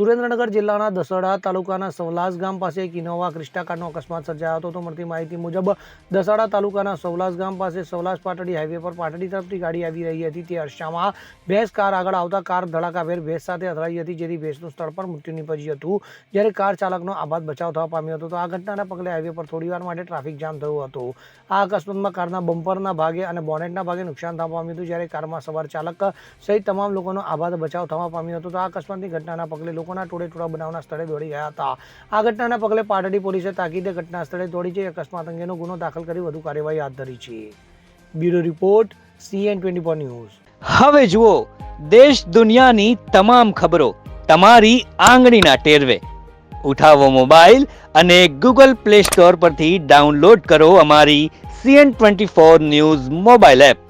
સુરેન્દ્રનગર જિલ્લાના દસડા તાલુકાના સવલાસ ગામ પાસે એક ઇનોવા ક્રિસ્ટા કારનો અકસ્માત સર્જાયો હતો. તો મળતી માહિતી મુજબ દસાડા તાલુકાના સવલાસ ગામ પાસે સવલાસ પાટડી હાઈવે પર પાટડી તરફથી ગાડી આવી રહી હતી. તે અરસામાં ભેંસ કાર આગળ આવતા કાર ધડાકાભેર ભેંસ સાથે અથડાઈ હતી, જેથી ભેંસનું સ્થળ પર મૃત્યુ નીપજ્યું હતું. જ્યારે કાર ચાલકનો આબાદ બચાવ થવા પામ્યો હતો, તો આ ઘટનાના પગલે હાઈવે પર થોડીવાર માટે ટ્રાફિક જામ થયું હતું. આ અકસ્માતમાં કારના બમ્પરના ભાગે અને બોનેટના ભાગે નુકસાન થવા પામ્યું હતું. જ્યારે કારમાં સવાર ચાલક સહિત તમામ લોકોનો આબાદ બચાવ થવા પામ્યો હતો, તો આ અકસ્માતની ઘટનાના પગલે લોકોના ટોળે ટોળા બનાવના સ્થળે દોડી ગયા હતા. આ ઘટનાના પગલે પાટડી પોલીસે તાકીદે ઘટના સ્થળે દોડી જઈ અકસ્માત અંગેનો ગુનો દાખલ કરી વધુ કાર્યવાહી હાથ ધરી છે. Bureau report, CN twenty four news. હવે જુઓ, દેશ દુનિયાની તમામ ખબરો તમારી આંગળીના ટેરવે. ઉઠાવો મોબાઈલ અને ગૂગલ પ્લે સ્ટોર પરથી ડાઉનલોડ કરો અમારી CN twenty four news mobile app.